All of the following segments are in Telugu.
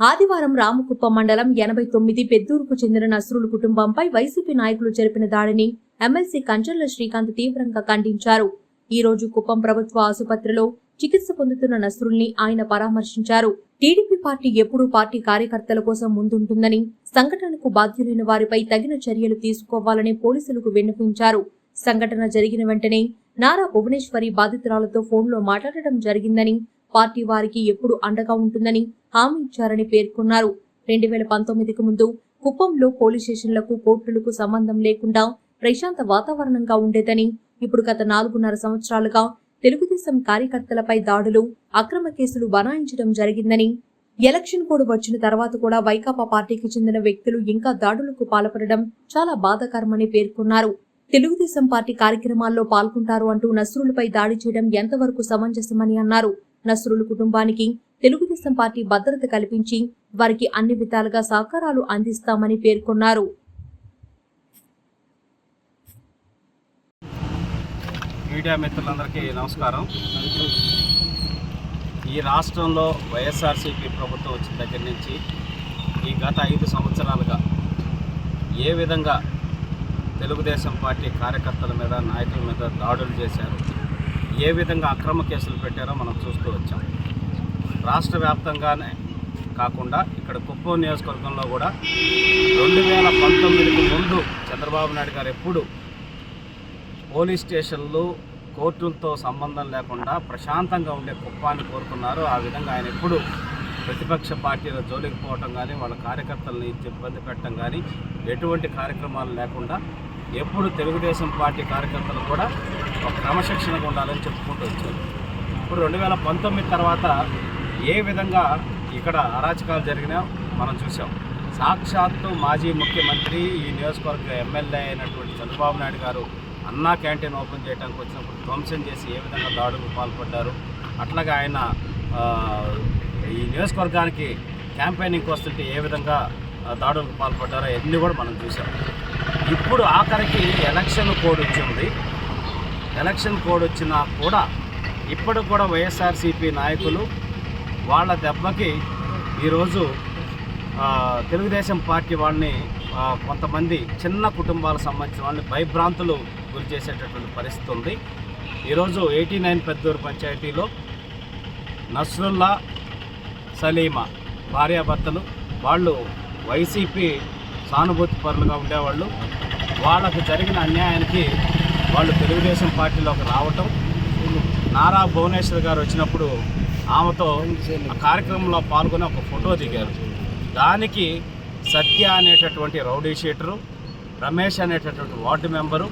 ఆదివారం రామకుప్ప మండలం ఎనభై తొమ్మిది పెద్దూరుకు చెందిన నస్రుల కుటుంబంపై వైసీపీ నాయకులు జరిపిన దాడిని ఎమ్మెల్సీ కంచర్ల శ్రీకాంత్ తీవ్రంగా ఖండించారు. ఈ రోజు కుప్పం ప్రభుత్వ ఆసుపత్రిలో చికిత్స పొందుతున్న నస్రుల్ని ఆయన పరామర్శించారు. టీడీపీ పార్టీ ఎప్పుడూ పార్టీ కార్యకర్తల కోసం ముందుంటుందని సంఘటనకు బాధ్యులైన వారిపై తగిన చర్యలు తీసుకోవాలని పోలీసులకు విన్నపించారు సంఘటన జరిగిన వెంటనే నారా భువనేశ్వరి బాధితురాలతో ఫోన్లో మాట్లాడటం జరిగిందని పార్టీ వారికి ఎప్పుడు అండగా ఉంటుందని హామీ ఇచ్చారని పేర్కొన్నారు. రెండు వేల పంతొమ్మిదికి ముందు కుప్పంలో పోలీస్ స్టేషన్లకు కోర్టులకు సంబంధం లేకుండా ప్రశాంత వాతావరణంగా ఉండేదని ఇప్పుడు గత నాలుగున్నర సంవత్సరాలుగా తెలుగుదేశం కార్యకర్తలపై దాడులు అక్రమ కేసులు బనాయించడం జరిగిందని ఎలక్షన్ కోడ్ వచ్చిన తర్వాత కూడా వైకాపా పార్టీకి చెందిన వ్యక్తులు ఇంకా దాడులకు పాల్పడడం చాలా బాధాకరమని పేర్కొన్నారు. తెలుగుదేశం పార్టీ కార్యక్రమాల్లో పాల్గొంటారు అంటూ నస్రులపై దాడి చేయడం ఎంతవరకు సమంజసమని అన్నారు. నస్రులు కుటుంబానికి తెలుగుదేశం పార్టీ భద్రత కల్పించి వారికి అన్ని విధాలుగా సహకారాలు అందిస్తామని పేర్కొన్నారు. మీడియా మిత్రులందరికీ నమస్కారం. ఈ రాష్ట్రంలో వైఎస్ఆర్సీపీ ప్రభుత్వం వచ్చిన దగ్గర నుంచి ఈ గత ఐదు సంవత్సరాలుగా ఏ విధంగా తెలుగుదేశం పార్టీ కార్యకర్తల మీద నాయకుల మీద దాడులు చేశారు? ఏ విధంగా అక్రమ కేసులు పెట్టారో మనం చూస్తూ వచ్చాం. రాష్ట్ర వ్యాప్తంగానే కాకుండా ఇక్కడ కుప్పం నియోజకవర్గంలో కూడా రెండు వేల పంతొమ్మిదికి ముందు చంద్రబాబు నాయుడు గారు ఎప్పుడు పోలీస్ స్టేషన్లు కోర్టులతో సంబంధం లేకుండా ప్రశాంతంగా ఉండే కుప్పాన్ని కోరుకున్నారు ఆ విధంగా ఆయన ఎప్పుడు ప్రతిపక్ష పార్టీల జోలికి పోవటం కానీ వాళ్ళ కార్యకర్తలని ఇబ్బంది పెట్టడం కానీ ఎటువంటి కార్యక్రమాలు లేకుండా ఎప్పుడు తెలుగుదేశం పార్టీ కార్యకర్తలు కూడా ఒక క్రమశిక్షణగా ఉండాలని చెప్పుకుంటూ వచ్చారు. ఇప్పుడు రెండు వేల పంతొమ్మిది తర్వాత ఏ విధంగా ఇక్కడ అరాచకాలు జరిగినా మనం చూసాం సాక్షాత్తు మాజీ ముఖ్యమంత్రి ఈ నియోజకవర్గ ఎమ్మెల్యే అయినటువంటి చంద్రబాబు నాయుడు గారు అన్నా క్యాంటీన్ ఓపెన్ చేయడానికి వచ్చినప్పుడు ధ్వంసం చేసి ఏ విధంగా దాడులకు పాల్పడ్డారు? అట్లాగే ఆయన ఈ నియోజకవర్గానికి క్యాంపెయినింగ్కి వస్తుంటే ఏ విధంగా దాడులకు పాల్పడ్డారో అన్నీ కూడా మనం చూసాం ఇప్పుడు ఆఖరికి ఎలక్షన్ కోడ్ వచ్చింది ఎలక్షన్ కోడ్ వచ్చినా కూడా ఇప్పుడు కూడా వైఎస్ఆర్సీపీ నాయకులు వాళ్ళ దెబ్బకి ఈరోజు తెలుగుదేశం పార్టీ వాళ్ళని కొంతమంది చిన్న కుటుంబాలకు సంబంధించిన వాళ్ళని భయభ్రాంతులు గురి చేసేటటువంటి పరిస్థితి ఉంది. ఈరోజు ఎయిటీ నైన్ పెద్దూరు పంచాయతీలో నస్రుల్లా సలీమా భార్యాభర్తలు వాళ్ళు వైసీపీ సానుభూతి పరులుగా ఉండేవాళ్ళు. వాళ్ళకు జరిగిన అన్యాయానికి వాళ్ళు తెలుగుదేశం పార్టీలోకి రావటం. నారా భువనేశ్వర్ గారు వచ్చినప్పుడు ఆమెతో ఆ కార్యక్రమంలో పాల్గొని ఒక ఫోటో దిగారు. దానికి సత్య అనేటటువంటి రౌడీ షీటరు రమేష్ అనేటటువంటి వార్డు మెంబరు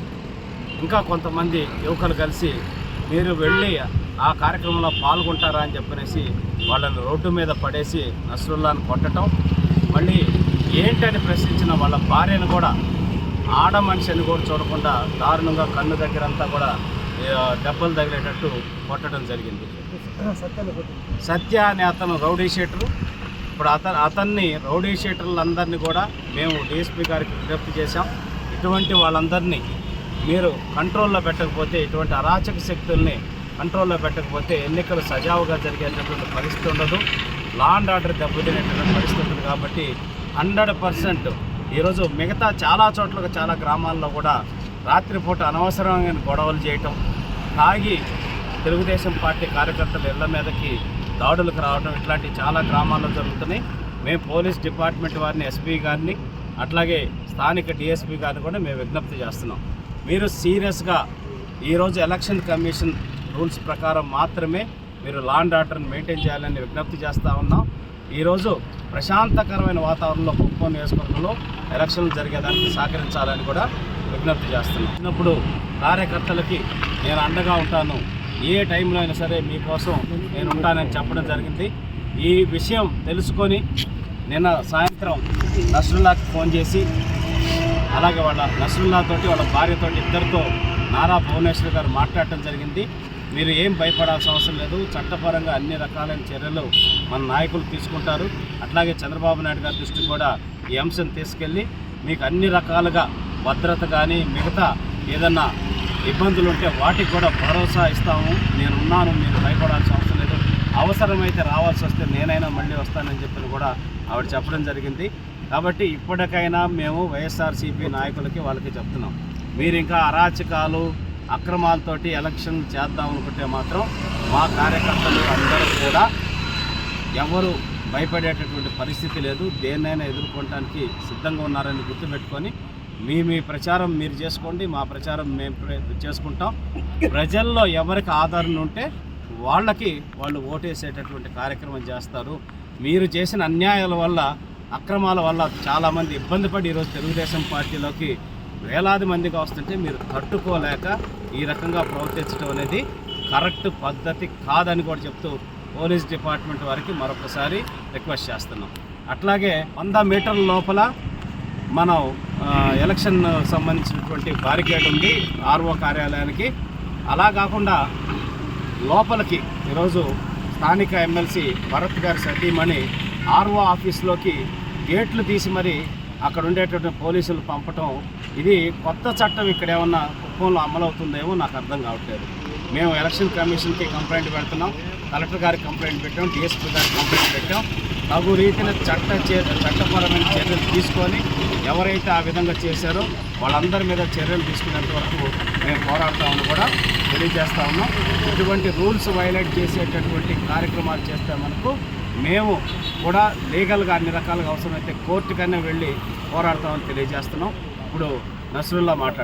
ఇంకా కొంతమంది యువకులు కలిసి మీరు వెళ్ళి ఆ కార్యక్రమంలో పాల్గొంటారా అని చెప్పనేసి వాళ్ళని రోడ్డు మీద పడేసి నస్రుల్లాని కొట్టడం మళ్ళీ ఏంటని ప్రశ్నించిన వాళ్ళ భార్యను కూడా ఆడ మనిషిని కూడా చూడకుండా దారుణంగా కన్ను దగ్గరంతా కూడా ఆ, దెబ్బలు తగిలేటట్టు కొట్టడం జరిగింది. సత్య అనే అతను రౌడీ షీటరు. ఇప్పుడు అతను అతన్ని రౌడీ షీటర్లందరినీ కూడా మేము డిఎస్పీ గారికి విజ్ఞప్తి చేశాం. ఇటువంటి వాళ్ళందరినీ మీరు కంట్రోల్లో పెట్టకపోతే ఇటువంటి అరాచక శక్తుల్ని కంట్రోల్లో పెట్టకపోతే ఎన్నికలు సజావుగా జరిగేటటువంటి పరిస్థితి ఉండదు. లా అండ్ ఆర్డర్ దెబ్బతినేటటువంటి పరిస్థితులు కాబట్టి హండ్రెడ్ పర్సెంట్ ఈరోజు మిగతా చాలా చోట్ల చాలా గ్రామాల్లో కూడా రాత్రిపూట అనవసరమైన గొడవలు చేయటం తాగి తెలుగుదేశం పార్టీ కార్యకర్తల ఇళ్ళ మీదకి దాడులకు రావడం ఇట్లాంటి చాలా గ్రామాల్లో జరుగుతున్నాయి. మేము పోలీస్ డిపార్ట్మెంట్ వారిని ఎస్పీ గారిని అట్లాగే స్థానిక డిఎస్పీ గారిని కూడా మేము విజ్ఞప్తి చేస్తున్నాం. మీరు సీరియస్గా ఈరోజు ఎలక్షన్ కమిషన్ రూల్స్ ప్రకారం మాత్రమే మీరు లా అండ్ ఆర్డర్ని మెయింటైన్ చేయాలని విజ్ఞప్తి చేస్తూ ఉన్నాం. ఈరోజు ప్రశాంతకరమైన వాతావరణంలో కుప్పం నియోజకవర్గంలో ఎలక్షన్లు జరిగేదానికి సహకరించాలని కూడా విజ్ఞప్తి చేస్తున్నాం. చిన్నప్పుడు కార్యకర్తలకి నేను అండగా ఉంటాను. ఏ టైంలో అయినా సరే మీకోసం నేను ఉంటానని చెప్పడం జరిగింది. ఈ విషయం తెలుసుకొని నిన్న సాయంత్రం నస్రుల్లాకి ఫోన్ చేసి అలాగే వాళ్ళ నస్రుల్లా తోటి వాళ్ళ భార్యతోటి ఇద్దరితో నారా భువనేశ్వర్ గారు మాట్లాడటం జరిగింది. మీరు ఏం భయపడాల్సిన అవసరం లేదు. చట్టపరంగా అన్ని రకాలైన చర్యలు మన నాయకులు తీసుకుంటారు. అట్లాగే చంద్రబాబు నాయుడు గారి దృష్టికి కూడా ఈ అంశం తీసుకెళ్ళి మీకు అన్ని రకాలుగా భద్రత కానీ మిగతా ఏదన్నా ఇబ్బందులు ఉంటే వాటికి కూడా భరోసా ఇస్తాము. నేను ఉన్నాను మీరు భయపడాల్సిన అవసరం లేదు. అవసరమైతే రావాల్సి వస్తే నేనైనా మళ్ళీ వస్తానని చెప్పి కూడా ఆవిడ చెప్పడం జరిగింది. కాబట్టి ఇప్పటికైనా మేము వైఎస్ఆర్సీపీ నాయకులకి వాళ్ళకి చెప్తున్నాం. మీరు ఇంకా అరాచకాలు అక్రమాలతోటి ఎలక్షన్ చేద్దాం అనుకుంటే మాత్రం మా కార్యకర్తలు అందరూ కూడా ఎవరు భయపడేటటువంటి పరిస్థితి లేదు. దేన్నైనా ఎదుర్కోవటానికి సిద్ధంగా ఉన్నారని గుర్తుపెట్టుకొని మీ మీ ప్రచారం మీరు చేసుకోండి మా ప్రచారం మేము చేసుకుంటాం. ప్రజల్లో ఎవరికి ఆదరణ ఉంటే వాళ్ళకి వాళ్ళు ఓటేసేటటువంటి కార్యక్రమం చేస్తారు. మీరు చేసిన అన్యాయాల వల్ల అక్రమాల వల్ల చాలామంది ఇబ్బంది పడి ఈరోజు తెలుగుదేశం పార్టీలోకి వేలాది మందిగా వస్తుంటే మీరు తట్టుకోలేక ఈ రకంగా ప్రవర్తించడం అనేది కరెక్ట్ పద్ధతి కాదని కూడా చెప్తూ పోలీస్ డిపార్ట్మెంట్ వారికి మరొకసారి రిక్వెస్ట్ చేస్తున్నాం. అట్లాగే వంద మీటర్ల లోపల మనం ఎలక్షన్ సంబంధించినటువంటి బారికేడ్ ఉంది ఆర్ఓ కార్యాలయానికి. అలా కాకుండా లోపలికి ఈరోజు స్థానిక ఎమ్మెల్సీ భరత్ గారి సతీమణి ఆర్ఓ ఆఫీస్లోకి గేట్లు తీసి మరి అక్కడ ఉండేటటువంటి పోలీసులు పంపటం ఇది కొత్త చట్టం ఇక్కడ ఏమన్నా కుప్పంలో అమలవుతుందేమో నాకు అర్థం కావట్లేదు. మేము ఎలక్షన్ కమిషన్కి కంప్లైంట్ పెడుతున్నాం కలెక్టర్ గారికి కంప్లైంట్ పెట్టాం డిఎస్పీ గారికి కంప్లైంట్ పెట్టాం. తగు రీతిన చట్ట చే చట్టపరమైన చర్యలు తీసుకొని ఎవరైతే ఆ విధంగా చేశారో వాళ్ళందరి మీద చర్యలు తీసుకునేంత వరకు మేము పోరాడతామని కూడా తెలియజేస్తా ఉన్నాం. ఇటువంటి రూల్స్ వైలేట్ చేసేటటువంటి కార్యక్రమాలు చేస్తే మనకు మేము కూడా లీగల్గా అన్ని రకాలుగా అవసరమైతే కోర్టుకైనా వెళ్ళి పోరాడతామని తెలియజేస్తున్నాం. ఇప్పుడు నసరుల్లా మాట్లాడుతున్నాం.